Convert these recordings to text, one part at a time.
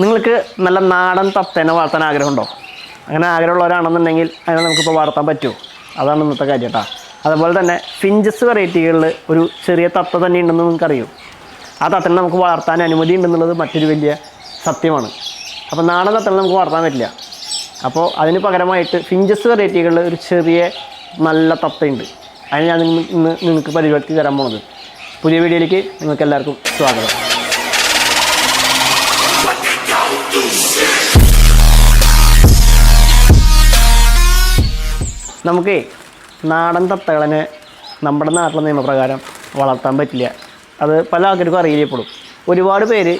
നിങ്ങൾക്ക് നല്ല നാടൻ തത്തേനെ വളർത്താൻ ആഗ്രഹമുണ്ടോ? അങ്ങനെ ആഗ്രഹമുള്ളവരാണെന്നുണ്ടെങ്കിൽ അതിനെ നമുക്കിപ്പോൾ വളർത്താൻ പറ്റുമോ അതാണ് ഇന്നത്തെ കാര്യം കേട്ടോ അതുപോലെ തന്നെ ഫിഞ്ചസ് വെറൈറ്റികളിൽ ഒരു ചെറിയ തത്ത തന്നെ ഉണ്ടെന്ന് നിങ്ങൾക്കറിയും? ആ തത്തനെ നമുക്ക് വളർത്താൻ അനുമതി ഉണ്ടെന്നുള്ളത് മറ്റൊരു വലിയ സത്യമാണ്. അപ്പോൾ നാടൻ തത്തനെ നമുക്ക് വളർത്താൻ പറ്റില്ല. അപ്പോൾ അതിന് പകരമായിട്ട് ഫിഞ്ചസ് വെറൈറ്റികളിൽ ഒരു ചെറിയ നല്ല തത്തയുണ്ട്. അതിന് ഞാൻ ഇന്ന് നിങ്ങൾക്ക് പരിപാടി തരാൻ പോണത്. പുതിയ വീഡിയോയിലേക്ക് നിങ്ങൾക്ക് എല്ലാവർക്കും സ്വാഗതം. നമുക്കേ നാടൻ തത്തകളെ നമ്മുടെ നാട്ടിലെ നിയമപ്രകാരം വളർത്താൻ പറ്റില്ല. അത് പല ആൾക്കാർക്കും അറിയില്ലപ്പെടും ഒരുപാട് പേര്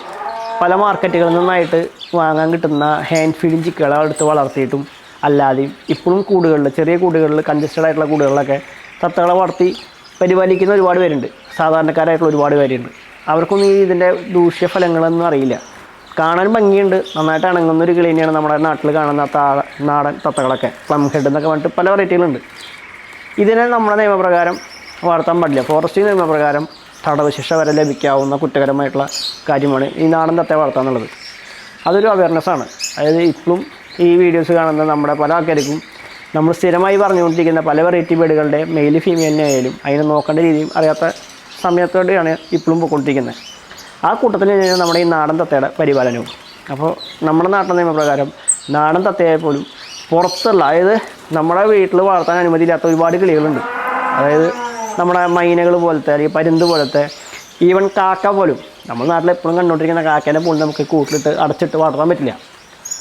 പല മാർക്കറ്റുകളിൽ നിന്നായിട്ട് വാങ്ങാൻ കിട്ടുന്ന ഹാൻഡ് ഫീഡിങ് ചിക്കുകളെ എടുത്ത് വളർത്തിയിട്ടും അല്ലാതെയും ഇപ്പോഴും കൂടുകളിൽ ചെറിയ കൂടുകളിൽ കൺജസ്റ്റഡ് ആയിട്ടുള്ള കൂടുകളിലൊക്കെ തത്തകളെ വളർത്തി പരിപാലിക്കുന്ന ഒരുപാട് പേരുണ്ട്. സാധാരണക്കാരായിട്ടുള്ള ഒരുപാട് പേരുണ്ട്. അവർക്കൊന്നും ഈ ഇതിന്റെ ദൂഷ്യഫലങ്ങളൊന്നും അറിയില്ല. കാണാൻ ഭംഗിയുണ്ട്. നന്നായിട്ട് അണങ്ങുന്ന ഒരു കിളി തന്നെയാണ് നമ്മുടെ നാട്ടിൽ കാണുന്ന നാടൻ തത്തകളൊക്കെ. പ്ലം ഹെഡ് എന്നൊക്കെ പറഞ്ഞിട്ട് പല വെറൈറ്റികളുണ്ട് ഇതിനെ നമ്മുടെ നിയമപ്രകാരം വളർത്താൻ പാടില്ല. ഫോറസ്റ്റ് നിയമപ്രകാരം തടവ് ശിക്ഷ വരെ ലഭിക്കാവുന്ന കുറ്റകരമായിട്ടുള്ള കാര്യമാണ് ഈ നാടൻ തത്തയെ വളർത്തുക എന്നുള്ളത്. അതൊരു അവയർനെസ്സാണ് അതായത് ഇപ്പോഴും ഈ വീഡിയോസ് കാണുന്ന നമ്മുടെ പല ആൾക്കാർക്കും നമ്മൾ സ്ഥിരമായി പറഞ്ഞുകൊണ്ടിരിക്കുന്ന പല വെറൈറ്റി ബേഡുകളുടെ മെയിൽ ഫീമെയിലിനെ ആയാലും അതിനെ നോക്കേണ്ട രീതിയും അറിയാത്ത സമയത്തോടെയാണ് ഇപ്പോഴും പോയിക്കൊണ്ടിരിക്കുന്നത്. ആ കൂട്ടത്തിൽ നമ്മുടെ ഈ നാടൻ തത്തയുടെ പരിപാലനവും. അപ്പോൾ നമ്മുടെ നാട്ടിലെ നിയമപ്രകാരം നാടൻ തത്തയായ പോലും പുറത്തുള്ള അതായത് നമ്മുടെ വീട്ടിൽ വളർത്താൻ അനുമതിയില്ലാത്ത ഒരുപാട് കിളികളുണ്ട്. അതായത് നമ്മുടെ മൈനകൾ പോലത്തെ അല്ലെങ്കിൽ പരുന്ത് പോലത്തെ ഈവൻ കാക്ക പോലും. നമ്മുടെ നാട്ടിൽ എപ്പോഴും കണ്ടുകൊണ്ടിരിക്കുന്ന കാക്കേനെ പോലും നമുക്ക് കൂട്ടിലിട്ട് അടച്ചിട്ട് വളർത്താൻ പറ്റില്ല.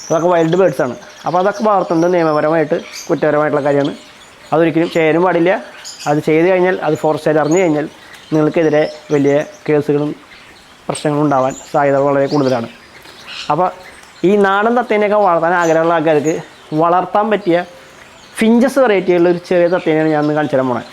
അതൊക്കെ വൈൽഡ് ബേഡ്സാണ് അപ്പോൾ അതൊക്കെ വളർത്തുന്നത് നിയമപരമായിട്ട് കുറ്റപരമായിട്ടുള്ള കാര്യമാണ്. അതൊരിക്കലും ചെയ്യാനും പാടില്ല. അത് ചെയ്ത് കഴിഞ്ഞാൽ അത് ഫോറസ്റ്റുകാർ അറിഞ്ഞു കഴിഞ്ഞാൽ നിങ്ങൾക്കെതിരെ വലിയ കേസുകളും പ്രശ്നങ്ങളും ഉണ്ടാവാൻ സാധ്യത വളരെ കൂടുതലാണ്. അപ്പോൾ ഈ നാടൻ തത്തേനെയൊക്കെ വളർത്താൻ ആഗ്രഹമുള്ള ആൾക്കാർക്ക് വളർത്താൻ പറ്റിയ ഫിഞ്ചസ് വെറൈറ്റിയുള്ള ഒരു ചെറിയ തത്തേനെയാണ് ഞാൻ കാണിച്ചു തരാൻ പോണേ.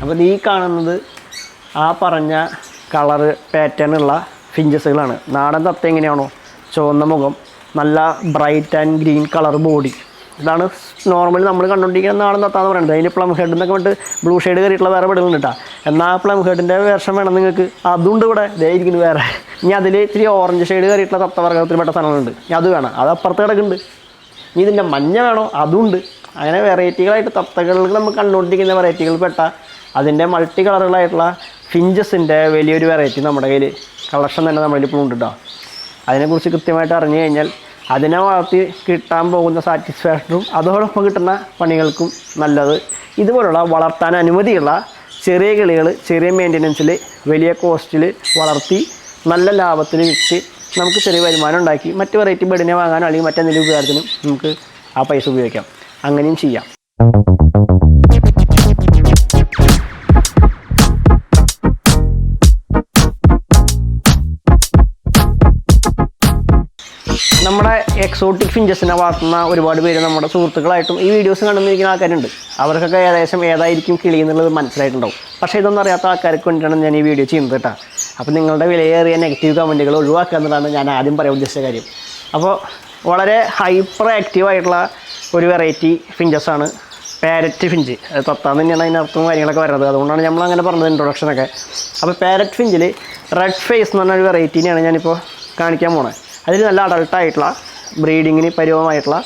അപ്പോൾ ഈ കാണുന്നത് ആ പറഞ്ഞ കളറ് പാറ്റേൺ ഉള്ള ഫിഞ്ചസുകളാണ് നാടൻ തത്ത എങ്ങനെയാണോ ചുവന്ന മുഖം നല്ല bright and green colour body ഇതാണ് നോർമലി നമ്മൾ കണ്ടുകൊണ്ടിരിക്കുന്ന നാടൻ തത്താന്ന് പറയുന്നത് അതിന് പ്ലം ഹെഡ് എന്നൊക്കെ പറഞ്ഞിട്ട് ബ്ലൂ ഷെയ്ഡ് കയറിയിട്ടുള്ള വേറെ പെടുകളുണ്ട് കേട്ടോ എന്നാൽ പ്ലം ഹെഡിന്റെ വേർഷൻ വേണം നിങ്ങൾക്ക്. അതുണ്ട് ഇവിടെ. ദേ ഇരിക്കുന്നു വേറെ. ഇനി അതിൽ ഇത്തിരി ഓറഞ്ച് ഷെയ്ഡ് കയറിയിട്ടുള്ള തത്ത വർഗത്തിൽ പെട്ട സാധനങ്ങളുണ്ട്. ഇനി അത് വേണം. അത് അപ്പുറത്ത് കിടക്കുന്നുണ്ട്. ഇനി ഇതിന്റെ മഞ്ഞ വേണോ? അതുണ്ട്. അങ്ങനെ വെറൈറ്റികളായിട്ട് തത്തകളിൽ നമ്മൾ കണ്ടുകൊണ്ടിരിക്കുന്ന വെറൈറ്റികൾ പെട്ട അതിന്റെ മൾട്ടി കളറുകളായിട്ടുള്ള ഫിഞ്ചസിന്റെ വലിയൊരു വെറൈറ്റി നമ്മുടെ കയ്യിൽ കളക്ഷൻ തന്നെ നമ്മളിപ്പോൾ ഉണ്ട് കേട്ടോ അതിനെക്കുറിച്ച് കൃത്യമായിട്ട് അറിഞ്ഞു കഴിഞ്ഞാൽ അതിനെ വളർത്തി കിട്ടാൻ പോകുന്ന സാറ്റിസ്ഫാക്ഷനും അതോടൊപ്പം കിട്ടുന്ന പണികൾക്കും നല്ലത്. ഇതുപോലുള്ള വളർത്താൻ അനുമതിയുള്ള ചെറിയ കിളികൾ ചെറിയ മെയിന്റനൻസിൽ വലിയ കോസ്റ്റിൽ വളർത്തി നല്ല ലാഭത്തിൽ വിറ്റ് നമുക്ക് ചെറിയ വരുമാനം ഉണ്ടാക്കി മറ്റ് വെറൈറ്റി ബെഡിനെ വാങ്ങാനോ അല്ലെങ്കിൽ മറ്റെന്തെങ്കിലും ഉപകാരത്തിനും നമുക്ക് ആ പൈസ ഉപയോഗിക്കാം. അങ്ങനെയും ചെയ്യാം. നമ്മുടെ എക്സോട്ടിക് ഫിഞ്ചസിനെ വളർത്തുന്ന ഒരുപാട് പേര് നമ്മുടെ സുഹൃത്തുക്കളായിട്ടും ഈ വീഡിയോസ് കണ്ടുവന്നിരിക്കുന്ന ആൾക്കാരുണ്ട്. അവർക്കൊക്കെ ഏകദേശം ഏതായിരിക്കും കിളി എന്നുള്ളത് മനസ്സിലായിട്ടുണ്ടാവും. പക്ഷേ ഇതൊന്നും അറിയാത്ത ആൾക്കാർക്ക് വേണ്ടിയിട്ടാണ് ഞാൻ ഈ വീഡിയോ ചെയ്യുന്നത് കേട്ടോ. അപ്പോൾ നിങ്ങളുടെ വിലയേറിയ നെഗറ്റീവ് കമന്റുകൾ ഒഴിവാക്കുക എന്നതാണ് ഞാൻ ആദ്യം പറയാൻ ഉദ്ദേശിച്ച കാര്യം. അപ്പോൾ വളരെ ഹൈപ്പർ ആക്റ്റീവ് ആയിട്ടുള്ള ഒരു വെറൈറ്റി ഫിഞ്ചസാണ് പാരറ്റ് ഫിഞ്ച് തത്താന്ന് തന്നെയാണ് അതിനർത്ഥവും കാര്യങ്ങളൊക്കെ വരുന്നത്. അതുകൊണ്ടാണ് നമ്മൾ അങ്ങനെ പറഞ്ഞത് ഇൻട്രൊഡക്ഷനൊക്കെ അപ്പോൾ പാരറ്റ് ഫിഞ്ചിൽ റെഡ് ഫേസ് എന്ന് പറഞ്ഞ ഒരു വെറൈറ്റീനെയാണ് ഞാനിപ്പോൾ കാണിക്കാൻ പോണത് അതിൽ നല്ല അഡൾട്ടായിട്ടുള്ള ബ്രീഡിങ്ങിന് പരുവമായിട്ടുള്ള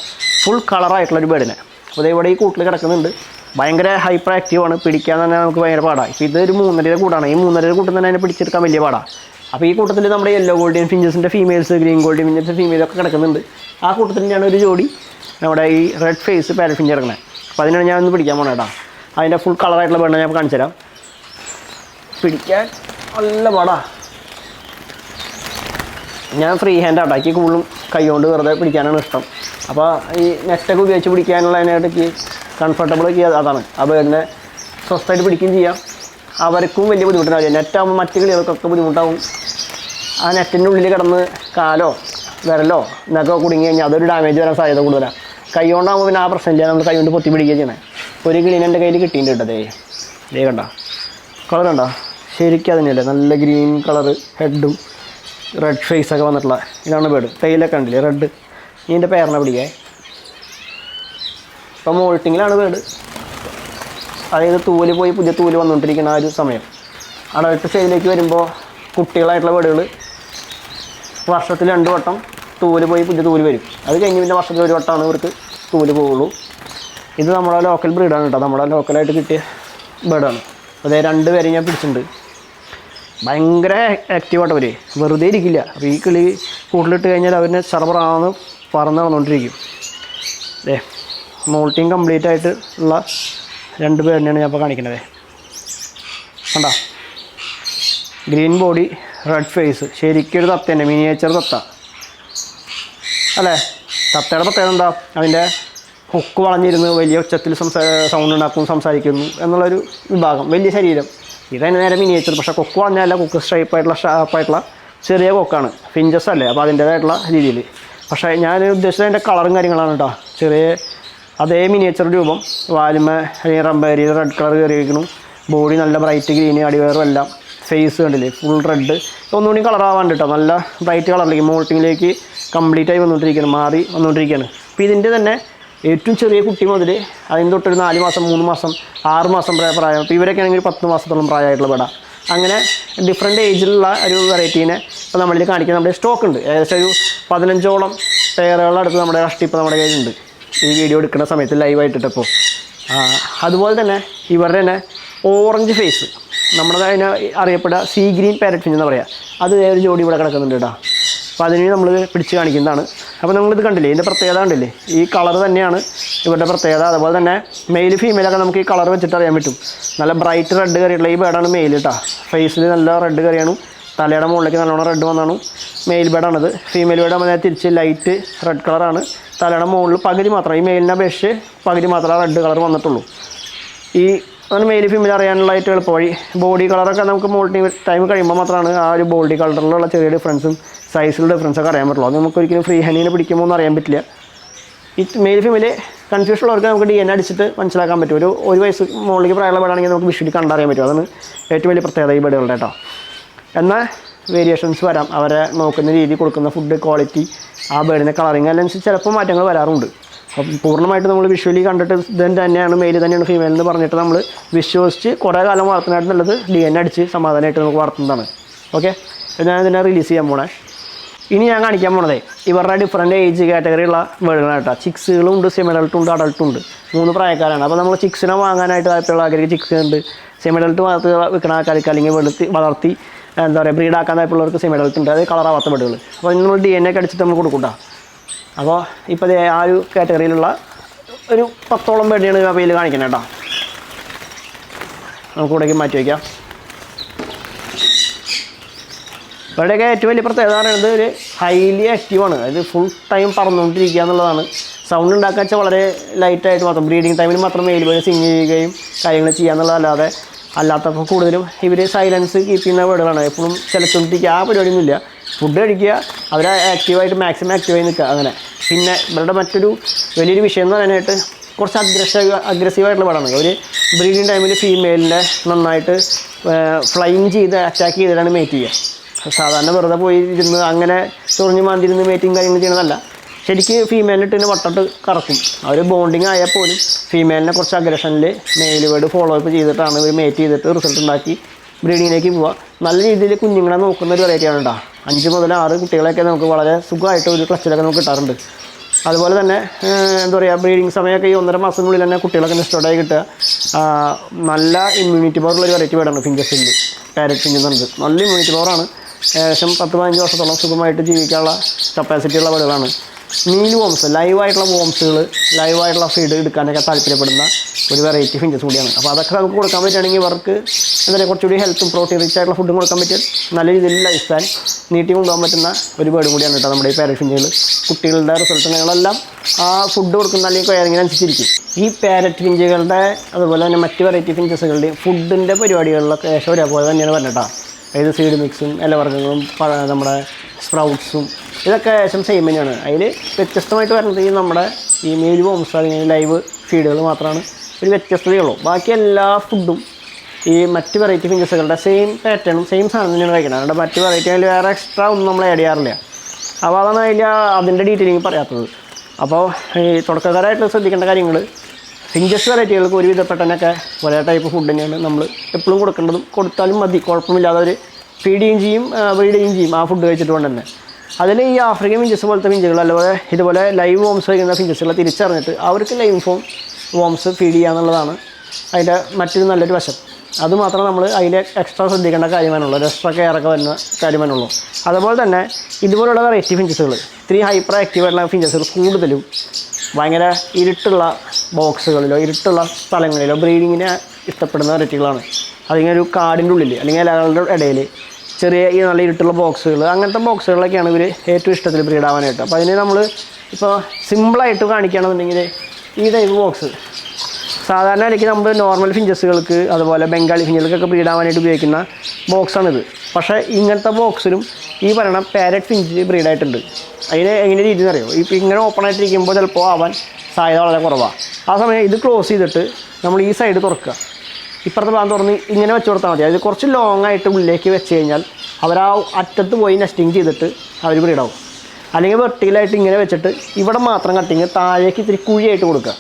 ഫുൾ കളറായിട്ടുള്ള ഒരു ബേഡിനെ അപ്പോൾ ഇവിടെ ഈ കൂട്ടിൽ കിടക്കുന്നുണ്ട്. ഭയങ്കര ഹൈപ്പർ ആക്റ്റീവാണ് പിടിക്കാൻ തന്നെ നമുക്ക് ഭയങ്കര പാടാണ് ഇപ്പോൾ ഇതൊരു മൂന്നരയുടെ കൂടാണ്. ഈ മൂന്നരയുടെ കൂട്ടം തന്നെ അതിനെ പിടിച്ചെടുക്കാൻ വലിയ പാടാണ് അപ്പോൾ ഈ കൂട്ടത്തിൽ നമ്മുടെ യെല്ലോ ഗോൾഡിയൻ ഫിഞ്ചസിന്റെ ഫീമെയിൽസ് ഗ്രീൻ ഗോൾഡിയൻ ഫിഞ്ചസ് ഫീമെയിലൊക്കെ കിടക്കുന്നുണ്ട്. ആ കൂട്ടത്തിൽ തന്നെയാണ് ഒരു ജോഡി നമ്മുടെ ഈ റെഡ് ഫേസ് പാരഫിഞ്ച് ഫിഞ്ച് കിടക്കുന്നത് അപ്പോൾ അതിനാണ് ഞാൻ ഒന്ന് പിടിക്കാൻ പോണേ കേട്ടോ അതിന്റെ ഫുൾ കളറായിട്ടുള്ള ബേഡിനെ ഞാൻ കാണിച്ചു തരാം പിടിക്കാൻ നല്ല പാടാ. ഞാൻ ഫ്രീ ഹാൻഡ് ആട്ടാക്കി. കൂടുതലും കൈകൊണ്ട് വെറുതെ പിടിക്കാനാണ് ഇഷ്ടം. അപ്പോൾ ഈ നെറ്റൊക്കെ ഉപയോഗിച്ച് പിടിക്കാനുള്ള അതിനായിട്ടേക്ക് കംഫർട്ടബിൾ അതാണ്. അപ്പോൾ എന്നെ സ്വസ്ഥമായിട്ട് പിടിക്കുകയും ചെയ്യാം. അവർക്കും വലിയ ബുദ്ധിമുട്ടുണ്ടാവില്ല നെറ്റാകുമ്പോൾ മറ്റു കിളികൾക്കൊക്കെ ബുദ്ധിമുട്ടാവും. ആ നെറ്റിന്റെ ഉള്ളിൽ കിടന്ന് കാലോ വിരലോ നഖോ കുടുങ്ങി കഴിഞ്ഞാൽ അതൊരു ഡാമേജ് വരാൻ സാധ്യത കൂടുതലാണ് കൈ കൊണ്ടാകുമ്പോൾ പിന്നെ ആ പ്രശ്നമില്ല. നമ്മൾ കൈ കൊണ്ട് പൊത്തി പിടിക്കുക ചെയ്യണേ ഒരു ഗ്രീൻ എന്റെ കയ്യിൽ കിട്ടിയിട്ടുണ്ട് കേട്ടോ. ദേ ദേ കണ്ടോ? കളർ കണ്ടോ? ശരിക്കും അതിനല്ലേ. നല്ല ഗ്രീൻ കളറ് ഹെഡും റെഡ് ഫേസ് ഒക്കെ വന്നിട്ടുള്ള ഇതാണ് ബേഡ്. തൈലൊക്കെ ഉണ്ടല്ലേ റെഡ് ഇതിന്റെ പേരിനെ പിടിക്കേ? ഇപ്പം മോൾട്ടിങ്ങിലാണ് വീട് അതായത് തൂൽ പോയി പുതിയ തൂൽ വന്നുകൊണ്ടിരിക്കുന്ന ആ ഒരു സമയം. അഡൾട്ട് സ്റ്റേജിലേക്ക് വരുമ്പോൾ കുട്ടികളായിട്ടുള്ള വീടുകൾ വർഷത്തിൽ രണ്ട് വട്ടം തൂൽ പോയി പുതിയ തൂൽ വരും. അത് കഴിഞ്ഞ് പിന്നെ വർഷത്തിൽ ഒരു വട്ടമാണ് ഇവർക്ക് തൂൽ പോവുള്ളൂ. ഇത് നമ്മുടെ ലോക്കൽ ബ്രീഡാണ് കേട്ടോ. നമ്മുടെ ലോക്കലായിട്ട് കിട്ടിയ ബേഡാണ്. അതേ രണ്ട് പേരെ ഞാൻ പിടിച്ചിട്ടുണ്ട്. ഭയങ്കര ആക്റ്റീവായിട്ട് വെറുതെ ഇരിക്കില്ല. അപ്പോൾ ഈ കിളി കൂട്ടിലിട്ട് കഴിഞ്ഞാൽ അവരിനെ സർവറാണ് പറന്ന് നടന്നുകൊണ്ടിരിക്കും അതെ മോൾട്ടിങ് കംപ്ലീറ്റ് ആയിട്ട് ഉള്ള രണ്ട് പേരിനെയാണ് ഞാൻ ഇപ്പോൾ കാണിക്കുന്നത് കണ്ടോ? ഗ്രീൻ ബോഡി റെഡ് ഫേസ് ശരിക്കും ഒരു മിനിയേച്ചർ തത്ത. അല്ലേ? തത്തയുടെ പ്രത്യേകത എന്താ? അതിന്റെ ഹുക്ക് വളഞ്ഞിരുന്ന് വലിയ ഉച്ചത്തിൽ സംസാ സൗണ്ട് ഉണ്ടാക്കും സംസാരിക്കുന്നു എന്നുള്ളൊരു വിഭാഗം. വലിയ ശരീരം. ഇതതിന് നേരെ മിനിയേച്ചർ പക്ഷേ കൊക്ക് വളഞ്ഞല്ല കൊക്ക് സ്ട്രൈപ്പ് ആയിട്ടുള്ള ഷാർപ്പായിട്ടുള്ള ചെറിയ കൊക്കാണ്. ഫിഞ്ചസ് അല്ലേ അപ്പോൾ അതിന്റേതായിട്ടുള്ള രീതിയിൽ. പക്ഷേ ഞാൻ ഉദ്ദേശിച്ചത് അതിന്റെ കളറും കാര്യങ്ങളാണ് കേട്ടോ ചെറിയ അതേ മിനിയേച്ചർ രൂപം വാലുമ അല്ലെങ്കിൽ റംബേരി റെഡ് കളർ കയറിയിരിക്കുന്നു ബോഡി നല്ല ബ്രൈറ്റ് ഗ്രീൻ അടിവേറും എല്ലാം ഫേസ് കണ്ടില്ലേ ഫുൾ റെഡ് ഒന്നുകൂടി കളർ ആവാണ്ട് കേട്ടോ നല്ല ബ്രൈറ്റ് കളറിലേക്ക് മോൾട്ടിങ്ങിലേക്ക് കംപ്ലീറ്റ് ആയി വന്നുകൊണ്ടിരിക്കുകയാണ് മാറി വന്നുകൊണ്ടിരിക്കുകയാണ് അപ്പോൾ ഇതിന്റെ തന്നെ ഏറ്റവും ചെറിയ കുട്ടി മുതൽ അതിന് തൊട്ടൊരു നാല് മാസം മൂന്ന് മാസം ആറ് മാസം പ്രായ അപ്പോൾ ഇവരൊക്കെ ആണെങ്കിൽ പത്ത് മാസത്തോളം പ്രായമായിട്ടുള്ള പെടാം. അങ്ങനെ ഡിഫറെന്റ് ഏജിലുള്ള ഒരു വെറൈറ്റീനെ ഇപ്പോൾ നമ്മളിൽ കാണിക്കുന്ന നമ്മുടെ സ്റ്റോക്ക് ഉണ്ട്. ഏകദേശം ഒരു പതിനഞ്ചോളം പേരുകളടുത്ത് നമ്മുടെ കഷ്ടി ഇപ്പോൾ നമ്മുടെ കയ്യിലുണ്ട്. ഈ വീഡിയോ എടുക്കുന്ന സമയത്ത് ലൈവായിട്ടിട്ടപ്പോൾ അതുപോലെ തന്നെ ഇവരുടെ തന്നെ ഓറഞ്ച് ഫേസ് നമ്മുടെ അതിനെ അറിയപ്പെടുക സീ ഗ്രീൻ പാരറ്റ് ഫിഞ്ച് എന്ന് പറയാം. അത് ഒരു ജോഡി ഇവിടെ കിടക്കുന്നുണ്ട് കേട്ടോ. അപ്പോൾ അതിന് നമ്മൾ പിടിച്ച് കാണിക്കുന്നതാണ്. അപ്പോൾ നിങ്ങളിത് കണ്ടില്ലേ? ഇതിന്റെ പ്രത്യേകത കണ്ടില്ലേ? ഈ കളർ തന്നെയാണ് ഇവരുടെ പ്രത്യേകത. അതുപോലെ തന്നെ മെയിൽ ഫീമെയിലൊക്കെ നമുക്ക് ഈ കളർ വെച്ചിട്ട് അറിയാൻ പറ്റും. നല്ല ബ്രൈറ്റ് റെഡ് കറിയുള്ള ഈ ബേഡാണ് മെയിൽ കേട്ടോ ഫേസിൽ നല്ല റെഡ് കറിയാണ്. തലയുടെ മുകളിലേക്ക് നല്ലോണം റെഡ് വന്നാണ്. മെയിൽ ബേഡാണത് ഫീമെയിൽ ബേഡ് നമ്മൾ തിരിച്ച് ലൈറ്റ് റെഡ് കളറാണ് തലയുടെ മുകളിൽ പകുതി മാത്രം ഈ മെയിലിനെ അപേക്ഷിച്ച് പകുതി മാത്രമേ റെഡ് കളർ വന്നിട്ടുള്ളൂ. ഈ അങ്ങനെ മെയിൽ ഫീമെയിൽ അറിയാനുള്ള ഏറ്റവും എളുപ്പ വഴി ബോഡി കളറൊക്കെ നമുക്ക് മോൾട്ടിങ് ടൈം കഴിയുമ്പോൾ മാത്രമാണ് ആ ഒരു ബോഡി കളറിലുള്ള ചെറിയ ഡിഫറൻസും സൈസിലുള്ള ഡിഫറൻസൊക്കെ അറിയാൻ പറ്റുള്ളൂ. അത് നമുക്ക് ഒരിക്കലും ഫ്രീ ഹനീനെ പിടിക്കുമ്പോൾ എന്ന് അറിയാൻ പറ്റില്ല. ഈ മെയിൽ ഫീമെയിൽ കൺഫ്യൂഷൻ ഉള്ളവർക്ക് നമുക്ക് ഡി എൻ അടിച്ചിട്ട് മനസ്സിലാക്കാൻ പറ്റും. ഒരു ഒരു വയസ്സ് മുകളിലേക്ക് പ്രായമുള്ള ബേഡാണെങ്കിൽ നമുക്ക് വിഷ്വലി കണ്ടറിയാൻ പറ്റും. അതാണ് ഏറ്റവും വലിയ പ്രത്യേകത ഈ ബേഡുകളുടെ കേട്ടോ. എന്നാൽ വേരിയേഷൻസ് വരാം. അവരെ നോക്കുന്ന രീതി കൊടുക്കുന്ന ഫുഡ് ക്വാളിറ്റി ആ ബേഡിന്റെ കളറിങ് അതിനനുസരിച്ച് ചിലപ്പോൾ മാറ്റങ്ങൾ വരാറുണ്ട്. അപ്പം പൂർണമായിട്ട് നമ്മൾ വിഷ്വലി കണ്ടിട്ട് ഇതൻ തന്നെയാണ് മെയിൽ തന്നെയാണ് ഫീമെയിൽ എന്ന് പറഞ്ഞിട്ട് നമ്മൾ വിശ്വസിച്ച് കുറേ കാലം വളർത്തുന്നതായിട്ട് നല്ലത് ഡി എൻ അടിച്ച് സമാധാനമായിട്ട് നമുക്ക് വളർത്തുന്നതാണ്. ഓക്കെ ഞാൻ ഇതിനെ റിലീസ് ചെയ്യാൻ പോണേ. ഇനി ഞാൻ കാണിക്കാൻ പോണതേ ഇവരുടെ ഡിഫറന്റ് ഏജ് കാറ്റഗറിയുള്ള വേർഡുകളാണ് കേട്ടോ. ചിക്സുകളും ഉണ്ട് സെമി അഡൾട്ടും ഉണ്ട് അഡൾട്ടും ഉണ്ട്. മൂന്ന് പ്രായക്കാരാണ്. അപ്പോൾ നമ്മൾ ചിക്സിനെ വാങ്ങാനായിട്ട് താല്പര്യമുള്ള ആൾക്കാർക്ക് ചിക്സ് ഉണ്ട്. സെമി അഡൾട്ട് വളർത്തി വിൽക്കുന്ന ആൾക്കാർക്ക് അല്ലെങ്കിൽ വെളുത്തി വളർത്തി എന്താ പറയുക ബ്രീഡാക്കാൻ താല്പര്യമുള്ളവർക്ക് സെമി അഡൾട്ട് ഉണ്ട്. അത് കളറാവാത്ത ബേഡുകൾ അപ്പോൾ നമ്മൾ ഡി എൻ ഒക്കെ അടിച്ചിട്ട് നമ്മൾ കൊടുക്കണ്ട. അപ്പോൾ ഇപ്പോൾ ആ ഒരു കാറ്റഗറിയിലുള്ള ഒരു പത്തോളം പേടിയാണ് അവയിൽ കാണിക്കുന്നത് കേട്ടോ. നമുക്ക് ഇവിടേക്ക് മാറ്റി വയ്ക്കാം ഇവിടെയൊക്കെ ഏറ്റവും വലിയ പ്രത്യേകത പറയുന്നത് ഒരു ഹൈലി ആക്റ്റീവാണ് അതായത് ഫുൾ ടൈം പറന്നുകൊണ്ടിരിക്കുക എന്നുള്ളതാണ്. സൗണ്ട് ഉണ്ടാക്കുക വെച്ചാൽ വളരെ ലൈറ്റായിട്ട് മാത്രം ബ്രീഡിങ് ടൈമിൽ മാത്രം മെയിൽ പോയി സിങ് ചെയ്യുകയും കാര്യങ്ങൾ ചെയ്യുക എന്നുള്ളതല്ലാതെ അല്ലാത്തപ്പോൾ കൂടുതലും ഇവർ സൈലൻസ് കീപ്പ് ചെയ്യുന്ന വേർഡുകളാണ്. എപ്പോഴും ചിലച്ചുകൊണ്ടിരിക്കുക ആ പരിപാടിയൊന്നുമില്ല. ഫുഡ് കഴിക്കുക അവർ ആക്റ്റീവായിട്ട് മാക്സിമം ആക്റ്റീവായി നിൽക്കുക അങ്ങനെ. പിന്നെ ഇവരുടെ മറ്റൊരു വലിയൊരു വിഷയം എന്ന് പറയാനായിട്ട് കുറച്ച് അഗ്രസീവ് അഗ്രസീവായിട്ടുള്ള പടമാണ്. അവർ ബ്രീഡിങ് ടൈമിൽ ഫീമെയിലിനെ നന്നായിട്ട് ഫ്ലൈങ് ചെയ്ത് അറ്റാക്ക് ചെയ്തിട്ടാണ് മേറ്റ് ചെയ്യുക. സാധാരണ വെറുതെ പോയി ഇരുന്ന് അങ്ങനെ ചൊറിഞ്ഞ് മാന്തിരുന്ന് മേറ്റിങ് കാര്യങ്ങൾ ചെയ്യണതല്ല ശരിക്ക് ഫീമെയിലിട്ട് തന്നെ വട്ടട്ട് കറക്കും. അവർ ബോണ്ടിങ് ആയാൽ പോലും ഫീമെയിലിനെ കുറച്ച് അഗ്രഷനിൽ മെയിൽ വേർഡ് ഫോളോ അപ്പ് ചെയ്തിട്ടാണ് ഇവർ മേറ്റ് ചെയ്തിട്ട് റിസൾട്ട് ഉണ്ടാക്കി ബ്രീഡിങ്ങിലേക്ക് പോവാം. നല്ല രീതിയിൽ കുഞ്ഞുങ്ങളെ നോക്കുന്ന ഒരു വെറൈറ്റിയാണ് കേട്ടോ അഞ്ച് മുതൽ ആറ് കുട്ടികളെയൊക്കെ നമുക്ക് വളരെ സുഖമായിട്ട് ഒരു ക്ലച്ചിലൊക്കെ നമുക്ക് കിട്ടാറുണ്ട്. അതുപോലെ തന്നെ എന്താ പറയുക ബ്രീഡിങ് സമയമൊക്കെ ഈ ഒന്നര മാസത്തിനുള്ളിൽ തന്നെ കുട്ടികളൊക്കെ നെസ്റ്റോഡായി കിട്ടുക. നല്ല ഇമ്മ്യൂണിറ്റി പവർ ഉള്ള ഒരു വെറൈറ്റി വേടാണ് ഫിഞ്ചസിൽ പാരറ്റ് ഫിഞ്ച് എന്ന് പറഞ്ഞത് നല്ല ഇമ്മ്യൂണിറ്റി പവറാണ് ഏകദേശം പത്ത് പതിനഞ്ച് വർഷത്തോളം സുഖമായിട്ട് ജീവിക്കാനുള്ള കപ്പാസിറ്റി ഉള്ള വീടുകളാണ് മീൽ വോംസ് ലൈവായിട്ടുള്ള വോംസുകൾ ലൈവായിട്ടുള്ള ഫീഡ് എടുക്കാനൊക്കെ താല്പര്യപ്പെടുന്ന ഒരു വെറൈറ്റി ഫിഞ്ചസ് കൂടിയാണ്. അപ്പോൾ അതൊക്കെ നമുക്ക് കൊടുക്കാൻ പറ്റുകയാണെങ്കിൽ ഇവർക്ക് എന്താ കുറച്ചുകൂടി ഹെൽത്തും പ്രോട്ടീൻ റിച്ച് ആയിട്ടുള്ള ഫുഡും കൊടുക്കാൻ പറ്റും നല്ല രീതിയിൽ ലൈഫ് ആൻഡ് നീട്ടി കൊണ്ടുപോകാൻ പറ്റുന്ന ഒരു ബേർഡ് കൂടിയാണ് കേട്ടോ നമ്മുടെ ഈ പാരറ്റ് ഫിഞ്ചുകൾ കുട്ടികളുടെ റിസൾട്ട് ഞങ്ങളെല്ലാം ആ ഫുഡ് കൊടുക്കുന്ന അല്ലെങ്കിൽ കയറിങ്ങനനുസരിച്ചിരിക്കും ഈ പാരറ്റ് ഫിഞ്ചുകളുടെ അതുപോലെ തന്നെ മറ്റ് വെറൈറ്റി ഫിഞ്ചസുകളുടെയും ഫുഡിന്റെ പരിപാടികളിലൊക്കെ ഏകദേശം ഒരേപോലെ തന്നെയാണ് പറഞ്ഞിട്ടാണ് അതായത് സീഡ് മിക്സും ഇലവർഗങ്ങളും നമ്മുടെ സ്പ്രൗട്ട്സും ഇതൊക്കെ ഏകദേശം സെയിം തന്നെയാണ്. അതിൽ വ്യത്യസ്തമായിട്ട് വരുന്നത് ഈ നമ്മുടെ ഈ മെയിൽ ബോംസ് അല്ലെങ്കിൽ ലൈവ് ഫീഡുകൾ മാത്രമാണ്. ഒരു വ്യത്യസ്തതയുള്ളൂ ബാക്കി എല്ലാ ഫുഡും ഈ മറ്റ് വെറൈറ്റി ഫിഞ്ചസുകളുടെ സെയിം പാറ്റേണും സെയിം സാധനം തന്നെയാണ് കഴിക്കുന്നത്. അതുകൊണ്ട് മറ്റ് വെറൈറ്റി അതിൽ വേറെ എക്സ്ട്രാ ഒന്നും നമ്മൾ ആഡ് ചെയ്യാറില്ല. അപ്പോൾ അതാണ് അതിൽ അതിന്റെ ഡീറ്റെയിലിംഗ് പറയാത്തത്. അപ്പോൾ ഈ തുടക്കക്കാരായിട്ട് ശ്രദ്ധിക്കേണ്ട കാര്യങ്ങൾ ഫിഞ്ചസ് വെറൈറ്റികൾക്ക് ഒരു വിധപ്പെട്ടതിനൊക്കെ ഒരേ ടൈപ്പ് ഫുഡ് തന്നെയാണ് നമ്മൾ എപ്പോഴും കൊടുക്കേണ്ടതും. കൊടുത്താലും മതി. കുഴപ്പമില്ലാതെ അവർ ഫീഡ് ചെയ്യുകയും ചെയ്യും ബ്രീഡ് ചെയ്യുകയും ചെയ്യും ആ ഫുഡ് കഴിച്ചിട്ട് കൊണ്ട് തന്നെ. അതിൽ ഈ ആഫ്രിക്കൻ ഫിഞ്ചസ് പോലത്തെ ഫിഞ്ചുകൾ അതുപോലെ ഇതുപോലെ ലൈവ് വോംസ് കഴിക്കുന്ന ഫിഞ്ചസുകളെ തിരിച്ചറിഞ്ഞിട്ട് അവർക്ക് ലൈവ് ഫോം വോംസ് ഫീഡ് ചെയ്യുക എന്നുള്ളതാണ് അതിന്റെ മറ്റൊരു നല്ലൊരു വശം. അതുമാത്രം നമ്മൾ അതിൽ എക്സ്ട്രാ ശ്രദ്ധിക്കേണ്ട കാര്യമാണുള്ളൂ ഒരു എക്സ്ട്രാ ഒക്കെ വരുന്ന കാര്യമാണുള്ളൂ അതുപോലെ തന്നെ ഇതുപോലുള്ള വെറൈറ്റി ഫിഞ്ചസുകൾ ഇത്തിരി ഹൈപ്പർ ആക്റ്റീവ് ആയിട്ടുള്ള ഫിഞ്ചസുകൾ കൂടുതലും ഭയങ്കര ഇരുട്ടുള്ള ബോക്സുകളിലോ ഇരുട്ടുള്ള സ്ഥലങ്ങളിലോ ബ്രീഡിങ്ങിനെ ഇഷ്ടപ്പെടുന്ന വെറൈറ്റികളാണ് അതിങ്ങനെ ഒരു കാടിന്റെ ഉള്ളിൽ അല്ലെങ്കിൽ ഇലകളുടെ ഇടയിൽ ചെറിയ ഈ നല്ല ഇരുട്ടുള്ള ബോക്സുകൾ അങ്ങനത്തെ ബോക്സുകളിലൊക്കെയാണ് ഇവർ ഏറ്റവും ഇഷ്ടത്തിൽ ബ്രീഡ് ആവാനായിട്ട്. അപ്പോൾ അതിന് നമ്മൾ ഇപ്പോൾ സിമ്പിളായിട്ട് കാണിക്കുകയാണെന്നുണ്ടെങ്കിൽ ഈ ടൈപ്പ് ബോക്സ് സാധാരണ എനിക്ക് നമ്മൾ നോർമൽ ഫിഞ്ചസുകൾക്ക് അതുപോലെ ബംഗാളി ഫിഞ്ചുകൾക്കൊക്കെ ബ്രീഡ് ആവാനായിട്ട് ഉപയോഗിക്കുന്ന ബോക്സാണിത് പക്ഷേ ഇങ്ങനത്തെ ബോക്സിലും ഈ പറയണ പാരറ്റ് ഫിഞ്ച് ബ്രീഡായിട്ടുണ്ട് അതിന് എങ്ങനെ രീതി എന്നറിയോ ഇപ്പോൾ ഇങ്ങനെ ഓപ്പൺ ആയിട്ടിരിക്കുമ്പോൾ ചിലപ്പോൾ ആവാൻ സാധ്യത വളരെ കുറവാണ് ആ സമയം ഇത് ക്ലോസ് ചെയ്തിട്ട് നമ്മൾ ഈ സൈഡ് തുറക്കുക. ഇപ്പുറത്തെ ഭാഗം തുറന്ന് ഇങ്ങനെ വെച്ച് കൊടുത്താൽ മതി. അത് കുറച്ച് ലോങ് ആയിട്ട് ഉള്ളിലേക്ക് വെച്ച് കഴിഞ്ഞാൽ അവർ ആ അറ്റത്ത് പോയി നെസ്റ്റിങ് ചെയ്തിട്ട് അവർ ബ്രീഡാവും അല്ലെങ്കിൽ വെർട്ടിക്കലായിട്ട് ഇങ്ങനെ വെച്ചിട്ട് ഇവിടെ മാത്രം കട്ടിങ് താഴേക്ക് ഇത്തിരി കുഴിയായിട്ട് കൊടുക്കുക.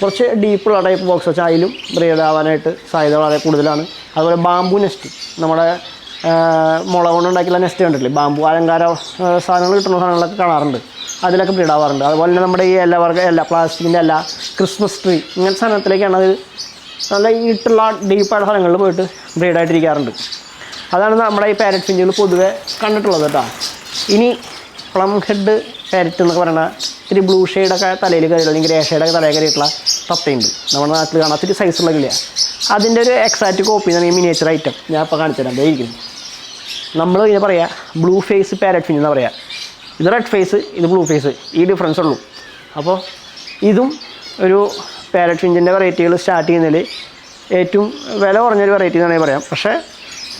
കുറച്ച് ഡീപ്പുള്ള ടൈപ്പ് ബോക്സ് വെച്ചാൽ അതിലും ബ്രീഡ് ആവാനായിട്ട് സാധ്യത വളരെ കൂടുതലാണ്. അതുപോലെ ബാമ്പു നെസ്റ്റ് നമ്മുടെ മുളക് കൊണ്ട് ഉണ്ടാക്കിയുള്ള നെസ്റ്റ് കണ്ടിട്ടില്ലേ? ബാമ്പു അലങ്കാര സാധനങ്ങൾ കിട്ടുന്ന സാധനങ്ങളൊക്കെ കാണാറുണ്ട്. അതിലൊക്കെ ബ്രീഡ് ആവാറുണ്ട്. അതുപോലെ തന്നെ നമ്മുടെ ഈ എല്ലാ വർഗ എല്ലാ പ്ലാസ്റ്റിക്കിന്റെ എല്ലാ ക്രിസ്മസ് ട്രീ ഇങ്ങനത്തെ സാധനത്തിലേക്കാണ് അത് നല്ല ഈട്ടുള്ള ഡീപ്പായ സ്ഥലങ്ങളിൽ പോയിട്ട് ബ്രീഡായിട്ടിരിക്കാറുണ്ട് അതാണ് നമ്മുടെ ഈ പാരറ്റ് ഫിഞ്ചുകൾ പൊതുവെ കണ്ടിട്ടുള്ളത് കേട്ടോ. ഇനി പ്ലം ഹെഡ് പാരറ്റ് എന്നൊക്കെ പറയുന്ന ഇത്തിരി ബ്ലൂ ഷെയ്ഡൊക്കെ തലയിൽ കയറിയുള്ള അല്ലെങ്കിൽ ഗ്രേ ഷെയ്ഡൊക്കെ തലയിൽ കയറിയിട്ടുള്ള തത്തയുണ്ട്. നമ്മുടെ നാട്ടിൽ കാണാൻ ഇത്തിരി സൈസുള്ള കിളിയ. അതിന്റെ ഒരു എക്സാക്റ്റ് കോപ്പി എന്നാണ് ഈ മിനിയേച്ചർ ഐറ്റം ഞാൻ ഇപ്പോൾ കാണിച്ചു തരാം. ഇരിക്കുന്നു. നമ്മൾ ഇതിനെ പറയാം ബ്ലൂ ഫേസ് പാരറ്റ് ഫിഞ്ച് എന്ന് പറയാം. ഇത് റെഡ് ഫേസ് ഇത് ബ്ലൂ ഫേസ് ഈ ഡിഫറൻസ് ഉള്ളൂ. അപ്പോൾ ഇതും ഒരു പാരറ്റ് ഫിഞ്ചിന്റെ വെറൈറ്റികൾ സ്റ്റാർട്ട് ചെയ്യുന്നതിൽ ഏറ്റവും വില കുറഞ്ഞൊരു വെറൈറ്റി എന്ന് വേണമെങ്കിൽ പറയാം. പക്ഷേ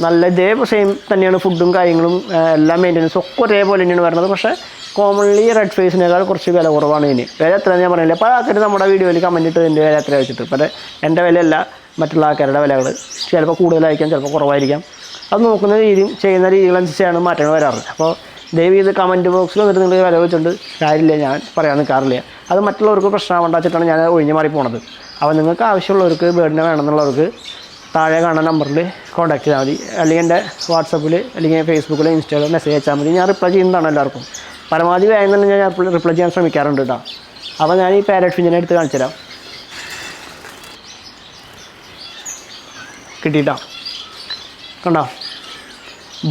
നല്ല ഇതേ സെയിം തന്നെയാണ് ഫുഡും കാര്യങ്ങളും എല്ലാം മെയിന്റനൻസും ഒക്കെ ഒരേപോലെ തന്നെയാണ് വരുന്നത്. പക്ഷേ കോമൺലി റെഡ് ഫേസിനേക്കാൾ കുറച്ച് വില കുറവാണ് ഇതിന്. വില എത്ര ഞാൻ പറഞ്ഞില്ല? പല ആൾക്കാർ നമ്മുടെ വീഡിയോയിൽ കമന്റ് ഇട്ട് എന്റെ വില എത്ര വെച്ചിട്ട് പക്ഷേ എന്റെ വിലയല്ല മറ്റുള്ള ആൾക്കാരുടെ വിലകൾ ചിലപ്പോൾ കൂടുതലായിരിക്കാം ചിലപ്പോൾ കുറവായിരിക്കാം. അത് നോക്കുന്ന രീതിയും ചെയ്യുന്ന രീതികളനുസരിച്ചാണ് മാറ്റങ്ങൾ വരാറ്. അപ്പോൾ ദയവ് ചെയ്ത് കമന്റ് ബോക്സിൽ വന്നിട്ട് നിങ്ങൾ വില വെച്ചിട്ടുണ്ട്. കാര്യമില്ല ഞാൻ പറയാൻ നിൽക്കാറില്ല അത് മറ്റുള്ളവർക്ക് പ്രശ്നമാവേണ്ട വെച്ചിട്ടാണ് ഞാൻ ഒഴിഞ്ഞു മാറി പോണത്. അപ്പോൾ നിങ്ങൾക്ക് ആവശ്യമുള്ളവർക്ക് ബേഡിനെ വേണമെന്നുള്ളവർക്ക് താഴെ കാണുന്ന നമ്പറിൽ കോൺടാക്ട് ചെയ്താൽ മതി. അല്ലെങ്കിൽ എന്റെ വാട്സപ്പിൽ അല്ലെങ്കിൽ ഫേസ്ബുക്കിൽ ഇൻസ്റ്റയിലോ മെസ്സേജ് അയച്ചാൽ മതി. ഞാൻ റിപ്ലൈ ചെയ്യുന്നതാണ് എല്ലാവർക്കും. പരമാവധി വേഗം തന്നെ ഞാൻ റിപ്ലൈ ചെയ്യാൻ ശ്രമിക്കാറുണ്ട് കേട്ടോ അപ്പോൾ ഞാൻ ഈ പാരറ്റ് ഫിഞ്ചിനെ എടുത്ത് കാണിച്ചു തരാം. കിട്ടിയിട്ടാ. കണ്ടോ?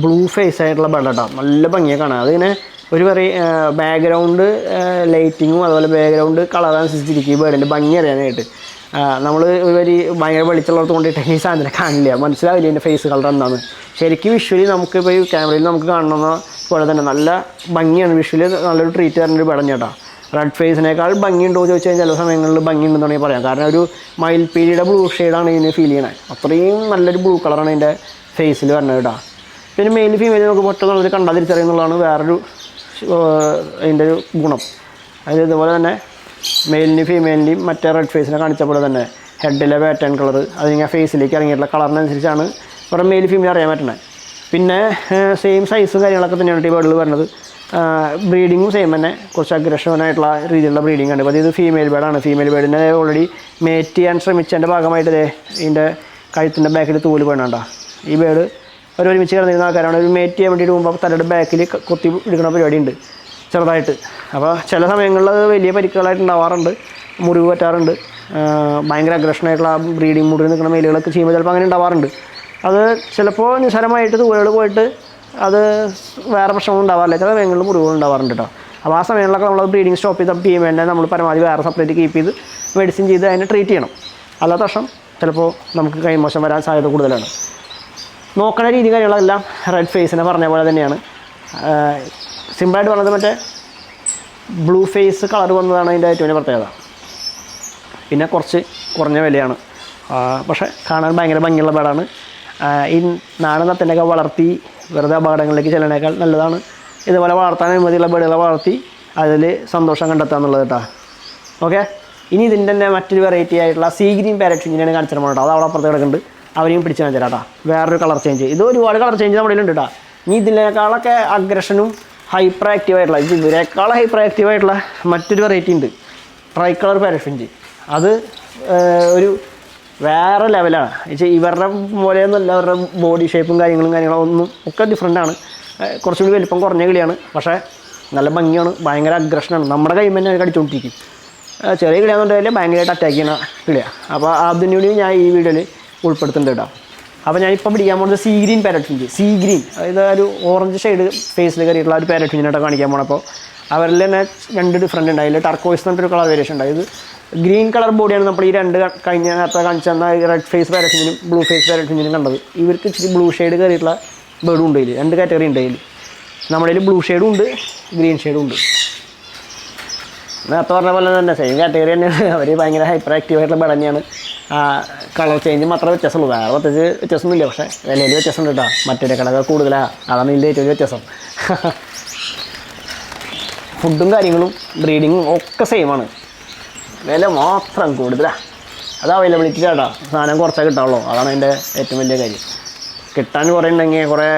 ബ്ലൂ ഫേസ് ആയിട്ടുള്ള ബഡ് കേട്ടോ നല്ല ഭംഗിയാണ് കാണാം അതിങ്ങനെ ഒരു പറയും ബാക്ക്ഗ്രൗണ്ട് ലൈറ്റിങ്ങും അതുപോലെ ബാക്ക്ഗ്രൗണ്ട് കളർ അനുസരിച്ചിരിക്കും ഈ ബേഡിന്റെ ഭംഗി അറിയാനായിട്ട്. നമ്മൾ ഒരു ഭയങ്കര വെളിച്ചുള്ളവർക്ക് കൊണ്ടിട്ട് ഈ സാധനം കാണില്ല. മനസ്സിലാവില്ല എന്റെ ഫേസ് കളർ എന്താണ് ശരിക്കും വിഷ്വലി നമുക്ക് ഇപ്പോൾ ഈ ക്യാമറയിൽ നമുക്ക് കാണുന്ന പോലെ തന്നെ നല്ല ഭംഗിയാണ്. വിഷ്വലി നല്ലൊരു ട്രീറ്റ് തരുന്ന ഒരു ബെഡൻ ചേട്ടാ റെഡ് ഫേസിനേക്കാൾ ഭംഗിയുണ്ടോ എന്ന് ചോദിച്ചാൽ ചില സമയങ്ങളിൽ ഭംഗിയുണ്ടെന്ന് വേണമെങ്കിൽ പറയാം. കാരണം ഒരു മയിൽപ്പീലിയുടെ ബ്ലൂ ഷെയ്ഡാണ് ഇതിന് ഫീൽ ചെയ്യണത് അത്രയും നല്ലൊരു ബ്ലൂ കളറാണ് ഇതിന്റെ ഫേസിൽ വരുന്നത് കേട്ടോ. പിന്നെ മെയിൽ ഫീമെയിൽ നമുക്ക് പെട്ടെന്ന് കണ്ടാൽ കണ്ടാതിരിച്ചറിയുന്നുള്ളതാണ് വേറൊരു അതിന്റെ ഒരു ഗുണം. അതായത് ഇതുപോലെ തന്നെ മെയിലിന്റെയും ഫീമെയിലിന്റെയും മറ്റേ റെഡ് ഫേസിനെ കാണിച്ച പോലെ തന്നെ ഹെഡിലെ പാറ്റേൺ കളർ അതിങ്ങനെ ഫേസിലേക്ക് ഇറങ്ങിയിട്ടുള്ള കളറിനനുസരിച്ചാണ് ഇവിടെ മെയിൽ ഫീമെയിൽ അറിയാൻ പറ്റുന്നത്. പിന്നെ സെയിം സൈസും കാര്യങ്ങളൊക്കെ തന്നെയാണ് ഈ ബേർഡിൽ വരുന്നത്. ബ്രീഡിങ്ങും സെയിം തന്നെ. കുറച്ച് അഗ്രഷനായിട്ടുള്ള രീതിയിലുള്ള ബ്രീഡിംഗ് ഉണ്ട് അപ്പോൾ ഇത് ഫീമെയിൽ ബേഡാണ് ഫീമെയിൽ ബേഡിനെ ഓൾറെഡി മേറ്റ് ചെയ്യാൻ ശ്രമിച്ചതിന്റെ ഭാഗമായിട്ട് ഇതിന്റെ കഴുത്തിന്റെ ബാക്കിൽ തൂൽ വേണണ്ട ഈ ബേഡ് ഒരു ഒരുമിച്ച് കിടന്നിരുന്ന ആൾക്കാരാണ്. ഒരു മേറ്റ് ചെയ്യാൻ വേണ്ടിയിട്ട് പോകുമ്പോൾ തലയുടെ ബാക്കിൽ കൊത്തി എടുക്കുന്ന പരിപാടി ഉണ്ട് ചെറുതായിട്ട്. അപ്പോൾ ചില സമയങ്ങളിൽ അത് വലിയ പരിക്കുകളായിട്ട് ഉണ്ടാവാറുണ്ട്. മുറിവ് പറ്റാറുണ്ട്. ഭയങ്കര അഗ്രഷനായിട്ടുള്ള ആ ബ്രീഡിങ് മുറിവ് നിൽക്കുന്ന മേലുകളൊക്കെ ചെയ്യുമ്പോൾ ചിലപ്പോൾ അങ്ങനെ ഉണ്ടാവാറുണ്ട്. അത് ചിലപ്പോൾ നിസ്സാരമായിട്ട് തൂലുകൾ പോയിട്ട് അത് വേറെ പ്രശ്നങ്ങൾ ഉണ്ടാവാറില്ല. ചില സമയങ്ങളിൽ മുറിവുകൾ ഉണ്ടാവാറുണ്ട് കേട്ടോ അപ്പോൾ ആ സമയങ്ങളിലൊക്കെ നമ്മൾ ബ്രീഡിങ് സ്റ്റോപ്പ് ചെയ്ത വേണ്ട നമ്മൾ പരമാവധി വേറെ സെപ്പറേറ്റ് കീപ്പ് ചെയ്ത് മെഡിസിൻ ചെയ്ത് അതിനെ ട്രീറ്റ് ചെയ്യണം. അല്ലാത്ത പക്ഷം ചിലപ്പോൾ നമുക്ക് കൈമോശം വരാൻ സാധ്യത കൂടുതലാണ്. നോക്കണ രീതി കാര്യങ്ങളെല്ലാം റെഡ് ഫേസിനെ പറഞ്ഞ പോലെ തന്നെയാണ്. സിമ്പിളായിട്ട് പറഞ്ഞത് മറ്റേ ബ്ലൂ ഫേസ് കളർ വന്നതാണ് അതിന്റെ ഏറ്റവും വലിയ പ്രത്യേകത. പിന്നെ കുറച്ച് കുറഞ്ഞ വിലയാണ്. പക്ഷേ കാണാൻ ഭയങ്കര ഭംഗിയുള്ള പാടാണ് ഈ നാടൻ നത്തനൊക്കെ വളർത്തി വെറുതെ അപകടങ്ങളിലേക്ക് ചെല്ലണേക്കാൾ നല്ലതാണ്. ഇതുപോലെ വളർത്താൻ അനുമതിയുള്ള ബേഡുകളെ വളർത്തി അതിൽ സന്തോഷം കണ്ടെത്തുക എന്നുള്ളത് കേട്ടോ. ഓക്കെ ഇനി ഇതിന്റെ തന്നെ മറ്റൊരു വെറൈറ്റി ആയിട്ടുള്ള സീ ഗ്രീൻ പാരറ്റ് ഇങ്ങനെയാണ് കാണിച്ചിട്ട് കേട്ടോ. അത് അവിടെ അപ്പുറത്ത് കിടക്കുന്നുണ്ട്. അവരെയും പിടിച്ച് കാണിച്ചു കേട്ടോ വേറൊരു കളർ ചേഞ്ച് ഇത് ഒരുപാട് കളർ ചേഞ്ച് നമ്മുടെ ഉണ്ട് കേട്ടോ ഇനി ഇതിനേക്കാളൊക്കെ അഗ്രഷനും ഹൈപ്പർ ആക്റ്റീവ് ആയിട്ടുള്ള ഇത് ഇവരെക്കാൾ ഹൈപ്പർ ആക്റ്റീവ് ആയിട്ടുള്ള മറ്റൊരു വെറൈറ്റി ഉണ്ട്. ട്രൈ കളർ പാരഫിഞ്ച് അത് ഒരു വേറെ ലെവലാണ് ഇവരുടെ പോലെയൊന്നുമല്ല അവരുടെ ബോഡി ഷേപ്പും കാര്യങ്ങളും കാര്യങ്ങളും ഒന്നും ഒക്കെ ഡിഫറെന്റ് ആണ്. കുറച്ചുകൂടി വലിപ്പം കുറഞ്ഞ കിളിയാണ്. പക്ഷേ നല്ല ഭംഗിയാണ്. ഭയങ്കര അഗ്രഷനാണ് നമ്മുടെ കൈ തന്നെ കടിച്ചുകൊണ്ടിരിക്കും ഏഹ്, ചെറിയ കിളിയാണെന്നുണ്ടെങ്കിൽ ഭയങ്കരമായിട്ട് അറ്റാക്ക് ചെയ്യുന്ന കിളിയാണ് അപ്പോൾ അതിനുവേണ്ടി ഞാൻ ഈ വീഡിയോയിൽ ഉൾപ്പെടുത്തുന്നുണ്ട് കേട്ടോ അപ്പോൾ ഞാൻ ഇപ്പോൾ പിടിക്കാൻ പോകുന്നത് sea green parrot sea green അതായത് ഒരു ഓറഞ്ച് ഷെയ്ഡ് ഫേസിൽ കയറിയിട്ടുള്ള ഒരു പാരറ്റ് ഫിഞ്ചിനായിട്ട് കാണിക്കാൻ പോണപ്പോൾ അവരിൽ തന്നെ രണ്ട് ഡിഫറെന്റ് ഉണ്ട്. അതിൽ ടർക്കോയ്സ് എന്നൊരു കളർ വേരിയേഷൻ ഉണ്ട്. ഇത് ഗ്രീൻ കളർ ബോഡിയാണ് നമ്മൾ ഈ രണ്ട് കഴിഞ്ഞ നേരത്തെ കാണിച്ചു തന്ന റെഡ് ഫേസ് പാരറ്റ് ഫിഞ്ചിനും ബ്ലൂ ഫേസ് പാരറ്റ് ഫിഞ്ചിനും കണ്ടത്. ഇവർക്ക് ഇച്ചിരി ബ്ലൂ ഷെയ്ഡ് കയറിയിട്ടുള്ള ബേഡും ഉണ്ട് ഇതിൽ രണ്ട് കാറ്റഗറി ഉണ്ട് ഇതിൽ നമ്മുടെ ബ്ലൂ ഷെയ്ഡും ഉണ്ട് ഗ്രീൻ ഷെയ്ഡും ഉണ്ട്. നേരത്തെ പറഞ്ഞ പോലെ തന്നെ സെയിം കാറ്റഗറി തന്നെയാണ് അവർ ഭയങ്കര ഹൈപ്പർ ആക്റ്റീവ് ആയിട്ടുള്ള ബേഡ് തന്നെയാണ്. കളർ ചേഞ്ച് മാത്രമേ വ്യത്യാസമുള്ളൂ. വേറെ പ്രത്യേകിച്ച് വ്യത്യാസമൊന്നുമില്ല. പക്ഷേ വിലയിൽ വ്യത്യാസമുണ്ട് കേട്ടോ മറ്റേ കടകൾ കൂടുതലാണ് അതാണ് ഇതിന്റെ ഏറ്റവും വ്യത്യാസം. ഫുഡും കാര്യങ്ങളും ബ്രീഡിങ്ങും ഒക്കെ സെയിമാണ് വില മാത്രം കൂടുതലാണ് അത് അവൈലബിലിറ്റി കേട്ടോ സാധനം കുറച്ചേ കിട്ടാവുള്ളൂ. അതാണ് അതിന്റെ ഏറ്റവും വലിയ കാര്യം. കിട്ടാൻ കുറേ ഉണ്ടെങ്കിൽ കുറേ